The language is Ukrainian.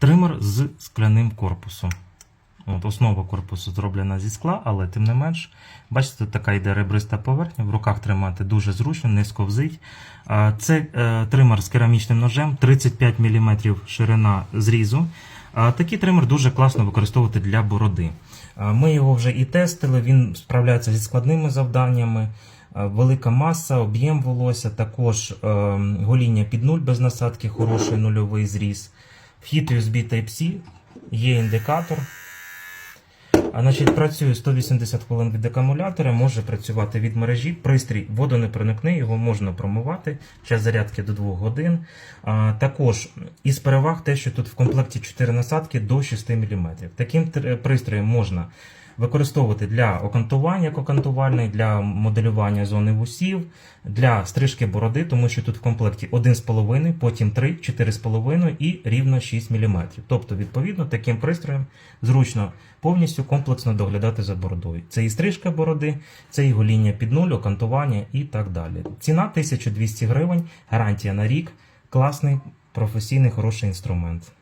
Тример з скляним корпусом. От, основа корпусу зроблена зі скла, але тим не менш, бачите, така йде ребриста поверхня, в руках тримати дуже зручно, не сковзить. Це е, тример з керамічним ножем, 35 мм ширина зрізу. Такий тример дуже класно використовувати для бороди. Ми його вже і тестили, він справляється зі складними завданнями. Велика маса, об'єм волосся, також е, гоління під нуль без насадки, хороший нульовий зріз. Вхід USB Type-C, є індикатор. Значить, працює 180 хвилин від акумулятора, може працювати від мережі. Пристрій водонепроникний, його можна промивати. Час зарядки до 2 годин. А, також із переваг те, що тут в комплекті 4 насадки до 6 мм. Таким пристроєм можна використовувати для окантування, як окантувальний, для моделювання зони вусів, для стрижки бороди, тому що тут в комплекті 1,5, потім 3, 4,5 і рівно 6 мм. Тобто, відповідно, таким пристроєм зручно повністю комплексно доглядати за бородою. Це і стрижка бороди, це і гоління під нуль, окантування і так далі. Ціна 1200 гривень, гарантія на рік, класний професійний хороший інструмент.